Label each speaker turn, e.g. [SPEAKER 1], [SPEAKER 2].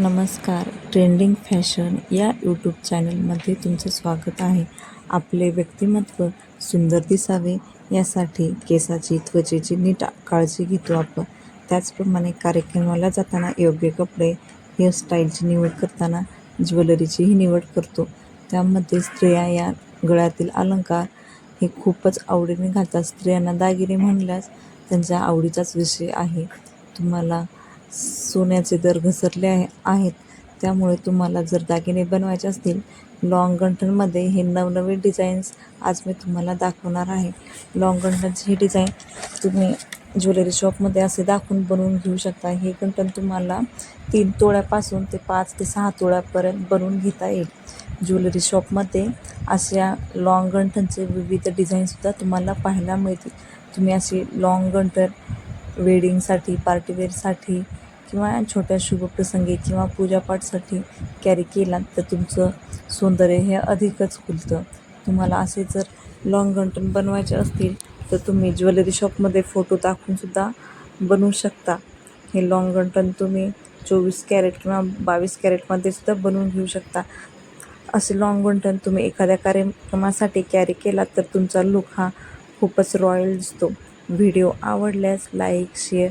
[SPEAKER 1] नमस्कार. Trending fashion या YouTube चॅनलमध्ये तुमचं स्वागत आहे. आपले व्यक्तिमत्व सुंदर दिसावे यासाठी केसाची त्वचेची नीट काळजी घेतो आपण. त्याचप्रमाणे कार्यक्रमाला जाताना योग्य कपडे हेअरस्टाईलची निवड करताना ज्वेलरीचीही निवड करतो. त्यामध्ये स्त्रिया या गळ्यातील अलंकार हे खूपच आवडीने घालतात. स्त्रियांना दागिने म्हणल्यास त्यांच्या आवडीचाच विषय आहे. तुम्हाला सोन्याचे दर घसरले आहे आहेत. त्यामुळे तुम्हाला जर दागिने बनवायचे असतील लॉंग गंठनमध्ये हे नवनवीन डिझाईन्स आज मी तुम्हाला दाखवणार आहे. लॉंग गंठनची ही डिझाईन तुम्ही ज्वेलरी शॉपमध्ये असे दाखवून बनवून घेऊ शकता. हे कंटन तुम्हाला तीन तोळ्यापासून ते पाच ते सहा तोळ्यापर्यंत बनवून घेता येईल. ज्वेलरी शॉपमध्ये अशा लॉंग गंठनचे विविध डिझाईनसुद्धा तुम्हाला पाहायला मिळतील. तुम्ही अशी लॉंग गंठन वेडिंगसाठी पार्टीवेअरसाठी किंवा छोट्या शुभप्रसंगी किंवा पूजापाठसाठी कॅरी केला तर तुमचं सौंदर्य हे अधिकच खुलतं तुम्हाला असे जर लॉंग गंटन बनवायचे असतील तर तुम्ही ज्वेलरी शॉपमध्ये फोटो दाखवूनसुद्धा बनवू शकता. हे लॉंग गंटन तुम्ही चोवीस कॅरेट किंवा बावीस कॅरेटमध्ये सुद्धा बनवून घेऊ शकता. असे लॉंग गंटन तुम्ही एखाद्या कार्यक्रमासाठी कॅरी केला तर तुमचा लुक हा खूपच रॉयल दिसतो. व्हिडिओ आवडल्यास लाईक शेअर